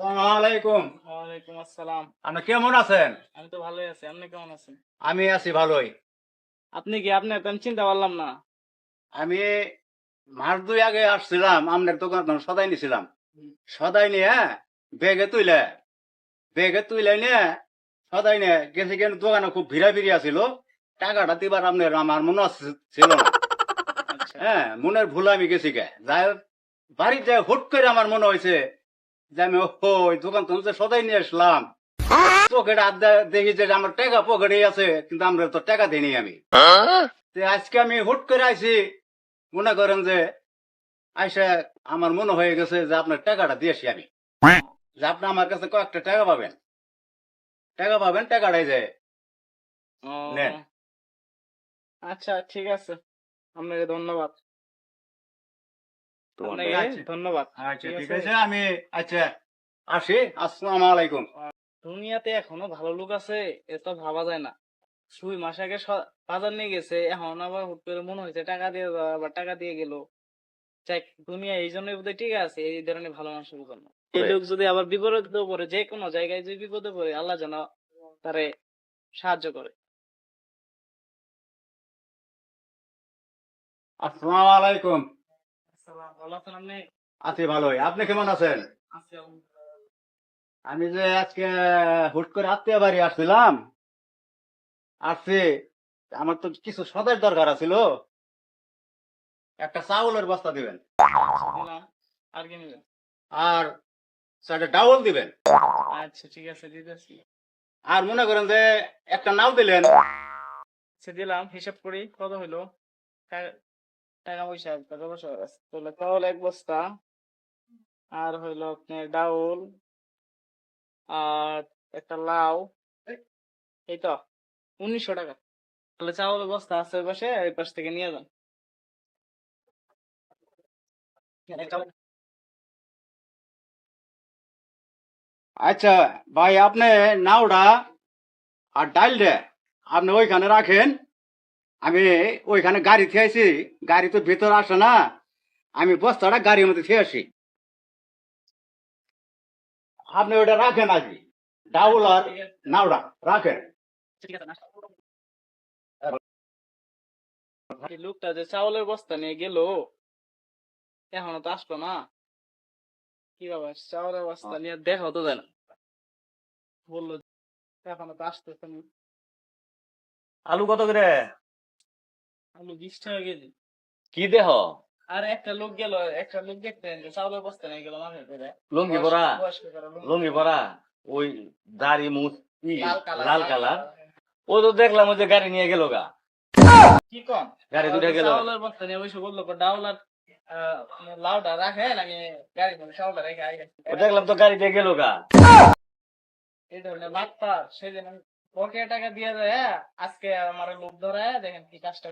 আলাইকুম ওয়ালাইকুম আসসালাম। আপনি কেমন আছেন? আমি তো ভালোই আছি আপনি কেমন আছেন? আমি আছি ভালোই। আপনি কি আপনি চিন্তা পারলাম না। আমি মাস দুই আগে আসছিলাম আপনার দোকান থেকে সদাই নিছিলাম। সদাই নিয়ে বেগে তুইলে বেগে তুইলে নিয়ে সদাই নিয়ে গেছে কেন দোকানে খুব ভিড়া ভিড়ি আছিল। টাকাটা দিবার আপনার আমার মনে ছিল না। আচ্ছা। হ্যাঁ মনের ভুল আমি গেছি গে। যাই হোক, বাড়িতে হুট করে আমার মনে হয়েছে যে আমি ওই দোকান থেকে সদাই নিয়ে আসলাম। পকেটে হাত দেখি যে আমার টাকা পকেটে আছে কিন্তু আমরা তো টাকা দিইনি আমি। আজকে আমি হুট করে আইছি মনে করেন যে আইসা আমার মনে হয়ে গেছে যে আপনার টাকাটা দিয়েছি আমি। যে আপনি আমার কাছে কয়েকটা টাকা পাবেন। টাকা পাবেন টাকাটাই যে আচ্ছা ঠিক আছে। আপনাকে ধন্যবাদ। আচ্ছা। ধন্যবাদ। আচ্ছা ঠিক ঠিক আছে। আছে আমি আচ্ছা আসি। আসসালামু আলাইকুম। দুনিয়াতে এখনও ভালো লোক আছে এত ভাবা যায় না। সুই মাস আগে বাজার নিয়ে গেছে এখন আবার হুট করে মনে হয়েছে টাকা দিয়ে আবার টাকা দিয়ে গেল। যাক দুনিয়া এই জন্যই বোধহয় ঠিক আছে এই ধরনের ভালো মানুষের জন্য। এই লোক যদি আবার বিপদে পড়ে যে কোনো জায়গায় যদি বিপদে পড়ে আল্লাহ যেন তারে সাহায্য করে। আসসালামু আলাইকুম। আছি ভালোই। আপনি কেমন আছেন? আমি যে আজকে হুট করে আত্মীয় বাড়ি আসছিলাম আসছি আমার তো কিছু সদের দরকার আছিল। একটা চাউলের বস্তা দিবেন। আর কি নেবেন? আর চারটা ডাউল দিবেন। আচ্ছা ঠিক আছে দিতেছি। আর মনে করেন যে একটা নাও দিলেন। আচ্ছা দিলাম হিসাব করি কত হইল? টাকা পয়সা। তাহলে এক বস্তা। আর হইল আপনার ডাউল আর একটা লাউ। এই তো, উনিশশো টাকা। তাহলে চাউল বস্তা আছে ওই পাশে, এই পাশ থেকে নিয়ে যান। আচ্ছা ভাই, আপনি নাওডা আর ডাইলটা আপনি ওইখানে রাখেন। আমি ওইখানে গাড়ি থিয়েছি গাড়ি তো ভেতর আসে না। আমি বস্তাটা গাড়ির মধ্যে থিয়ে আসি আপনি ওইটা রাখেন আজকে ডাউল আর নাওটা রাখেন। ঠিক আছে না এই লোকটা যে চাউলের বস্তা নিয়ে গেল এখনও তো আসলো না। কি বাবা চাউলের বস্তা নিয়ে দেখা তো যায় না। বলল এখনও তো আসতেছে না। আলু কত করে? আলু বিশ টাকা কেজি। কি দেহ? আর একটা লোক গেল একটা লোক দেখতে চাউলের বস্তা নিয়ে গেল লুঙ্গি করে লুঙ্গি। পরা। ওই দাড়ি মুখ লাল কালার ও তো দেখলাম ওই যে গাড়ি নিয়ে গেল গা। কি কম গাড়ি দুটা গেল। চাউলের বস্তা নিয়ে বসে বলল ডাউল আর রাখেন আমি গাড়ি চাউলটা রেখে দেখলাম তো গাড়ি দিয়ে গেল গা। এই ধরনের বাটপার সেদিন ওকে টাকা দিয়ে যায় আজকে আমার লোক ধরে দেখেন কি কাজটা